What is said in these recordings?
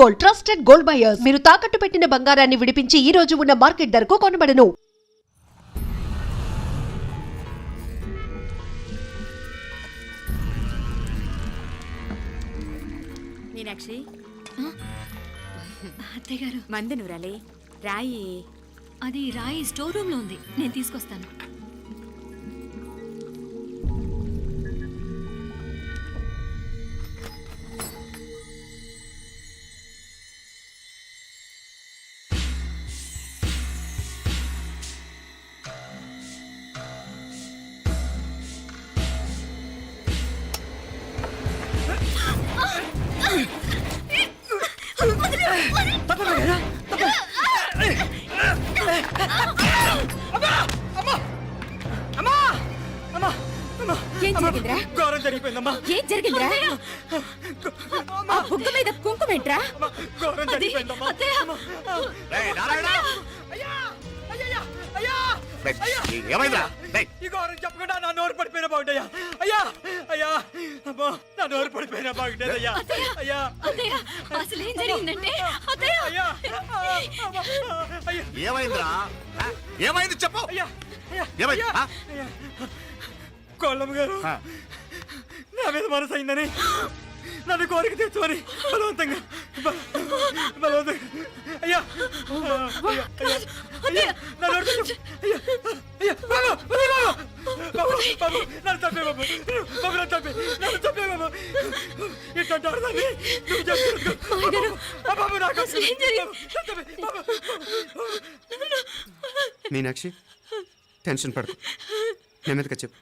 Gold trusted gold buyers మీరు తాకట్టు పెట్టిన బంగారాన్ని విడిపించి ఈ రోజు ఉన్న మార్కెట్ ధరకు కొనబడను. మీనాక్షి. అత్తయ్య గారు. మందు నూరాలి రాయి. అది రాయి స్టోర్ రూమ్లో ఉంది. నేను తీసుకొస్తాను. ఏం జరిగిందిరా? ఘోరం జరిగిపోయిందమ్మా. ఏం జరిగిందిరా? ఆ బుగ్గ మీద కుంకుమేంట్రా అమ్మా, ఘోరం జరిగిపోయిందమ్మా. రేయ్, నారాయణ! అయ్యా! అయ్యయ్యా, అయ్యా! రేయ్, అయ్యా! ఈ- ఘోరం చెప్పకుండా నా నోరు పడిపోయిన బాగుంటయ్యా అయ్యా! అయ్యా అమ్మా నా నోరు పడిపోయిన బాగుంటది అయ్యా అయ్యా అత్తయ్య అసలు ఏం జరిగిందంటే అత్తయ్య అయ్యా అమ్మా, అయ్యా ఏమైందిరా ఆ? ఏమైంది చెప్పు అయ్యా అయ్యా ఏమైంది? ఆ? అయ్యా. కోళ్ళమ్మ గారు ఆ. నా మీద మనసు అయిందని నన్ను కోరిక తెచ్చుకొని బలవంతంగా బలవంతంగా అయ్యా అయ్యా, అయ్యా, మీనాక్షి టెన్షన్ పడకు. నెమ్మదిగా చెప్పు.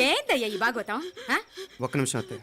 ఏందయ్యా ఈ బాగోతాం ఆ? ఒక్క నిమిషం అత్తయ్య.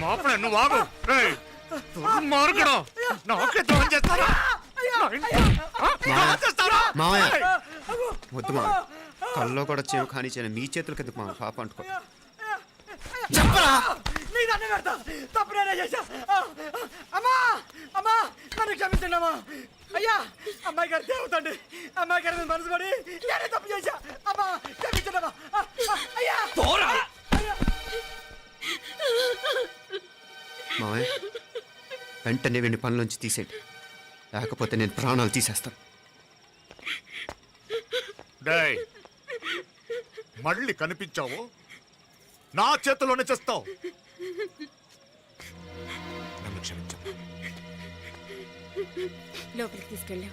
మాపడే నువ్వు ఆగు. నాకే చేస్తారా? మావయ్య. వద్దు మా కల్లో కూడా చేవు కాని చేయను. మీ చేతులకి ఎందుకు మా పాప అంటుకో. ఆ, అమ్మా అమ్మా నన్ను క్షమించండి అమ్మా అయ్యా అమ్మాయి గారు దేవుతండి. అమ్మాయి గారి మనసు పడి నేనే తప్పు చేశా. అమ్మా క్షమించండి అమ్మా అయ్యా. మావయ్య వెంటనే వీడిని పనిలోంచి తీసేయండి. లేకపోతే నేను ప్రాణాలు తీసేస్తాను. డేయ్, మళ్ళీ కనిపించావు? నా చేతిలోనే చేస్తావు? నన్ను క్షమించు లోపలికి తీసుకెళ్ళాం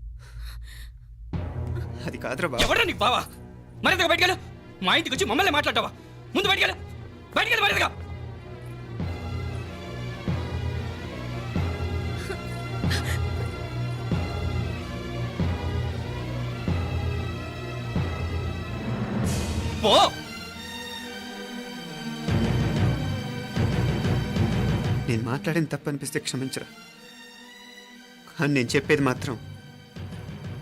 అది కాదురా బాబు ఎవడా నీకు బావా? మరింతగా బయటకెళ్ళు మా ఇంటికి వచ్చి మమ్మల్ని మాట్లాడతావా? ముందు బయటకెళ్ళు బయటకెళ్ళు మరింతగా. పో. నేను మాట్లాడిన తప్పు అనిపిస్తే క్షమించరా. కానీ నేను చెప్పేది మాత్రం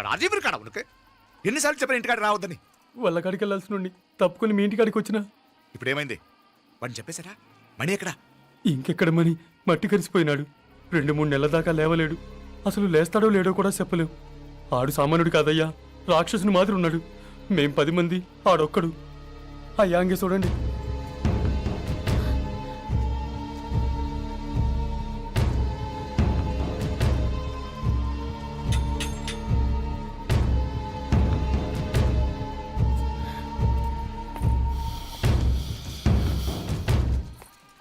రాజీవుడు కాడ ఉనికి? ఎన్నిసార్లు చెప్పిన ఇంటికాడ రావద్దని? వాళ్ళ కాడికి వెళ్ళాల్సిన తప్పుకుని మీ ఇంటికాడికి వచ్చిన? ఇప్పుడు ఏమైంది వాడిని చెప్పేశారా మణి ఎక్కడ? ఇంకెక్కడ మణి? మట్టి కరిసిపోయినాడు. రెండు మూడు నెలల దాకా లేవలేడు. అసలు లేస్తాడో లేడో కూడా చెప్పలేం. ఆడు సామాన్యుడు కాదయ్యా. రాక్షసుని మాదిరి ఉన్నాడు. మేం పది మంది ఆడొక్కడు. అయ్యా అంగే చూడండి.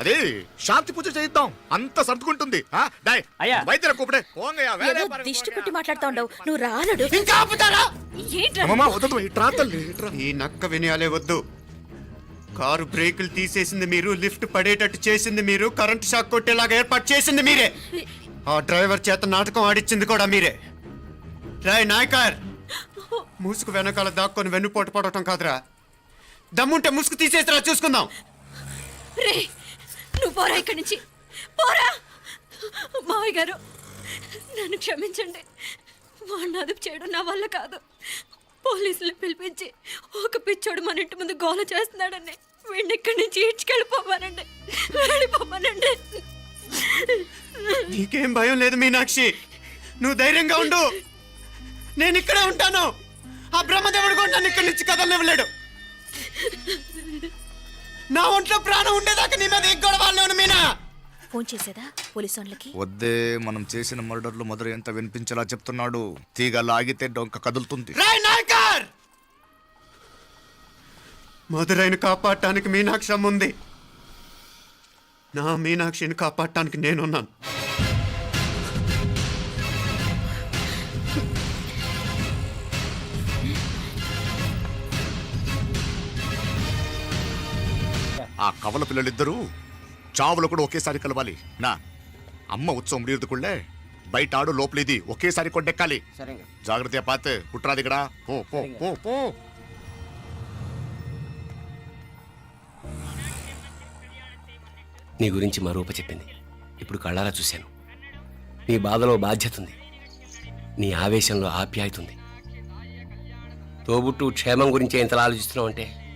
అదే శాంతి పూజ చేయిద్దాం. అంత సర్దుకుంటుంది. ఆ, డేయ్, అయ్యా. వైద్యుల కూపడే దిష్టి. కొట్టి మాట్లాడుతా ఉండవు. నువ్వు రానడు. ఇంకా ఆపుతారా? ఏంట్రా? వద్దు ఇట్రా తల్లి ఇట్రా ఈ నక్క వినయాలే వద్దు. కారు బ్రేకులు తీసేసింది మీరు లిఫ్ట్ పడేటట్టు చేసింది మీరు కరెంట్ షాక్ కొట్టేలాగా ఏర్పాటు చేసింది మీరే. ఆ డ్రైవర్ చేత నాటకం ఆడిచ్చింది కూడా మీరే. రాయ్ నాయకర్ ముసుగు వెనకాల దాక్కొని వెన్నుపోటు పడటం కాదురా. దమ్ముంటే ముసుగు తీసేసిరా చూసుకుందాం. రే నువ్వు పోరా ఇక్కడి నుంచి. పోరా. మావయ్య గారు నన్ను క్షమించండి. వాడిని అదుపు చేయడం నా వల్ల కాదు. పోలీసులు పిలిపించి ఒక పిచ్చోడు మన ఇంటి ముందు గోల చేస్తున్నాడని వీడిని ఇక్కడి నుంచి ఈడ్చుకెళ్ళిపోమానండి. వెళ్ళిపోమానండి. నీకేం భయం లేదు మీనాక్షి. నువ్వు ధైర్యంగా ఉండు. నేను ఇక్కడే ఉంటాను. ఆ బ్రహ్మదేవుడు కూడా నన్ను ఇక్కడి నుంచి కదలనివ్వలేడు. నా ఒంట్లో ప్రాణం ఉండేదాకా నీ మీద వాళ్ళు మీనా. ఫోన్ చేసేదా పోలీసు వాళ్ళకి? వద్దే మనం చేసిన మర్డర్లు మొదలు ఎంత వినిపించేలా చెప్తున్నాడు. తీగ లాగితే డొంక కదులుతుంది. రాయ్ నాయకర్! మధురైని కాపాడటానికి మీనాక్షి ఉంది నా మీనాక్షిని కాపాడటానికి నేనున్నాను. ఆ కవల పిల్లలిద్దరూ చావులు కూడా ఒకేసారి కలవాలి. నా అమ్మ ఉత్సవం ముడియదుకుళ్ళే బయట ఆడు లోపలిది ఒకేసారి కొండెక్కాలి. జాగ్రత్త పాత్ కుట్రా దిగడా పో పో పో పో. నీ గురించి మా రూప చెప్పింది. ఇప్పుడు కళ్ళారా చూశాను. నీ బాధలో బాధ్యత ఉంది. నీ ఆవేశంలో ఆప్యాయత ఉంది. తోబుట్టు క్షేమం గురించి ఎంతలా ఆలోచిస్తున్నావు అంటే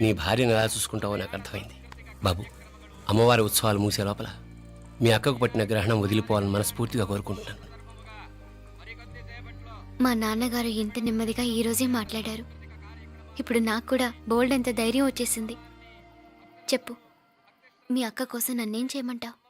నీ భార్యను ఎలా చూసుకుంటావో నాకు అర్థమైంది. బాబు అమ్మవారి ఉత్సవాలు మూసే లోపల మీ అక్కకు పట్టిన గ్రహణం వదిలిపోవాలని మనస్ఫూర్తిగా కోరుకుంటున్నాను. మా నాన్నగారు ఇంత నెమ్మదిగా ఈరోజే మాట్లాడారు. ఇప్పుడు నాకు కూడా బోల్డ్ ఎంత ధైర్యం వచ్చేసింది. చెప్పు మీ అక్క కోసం నన్నేం చేయమంటావు?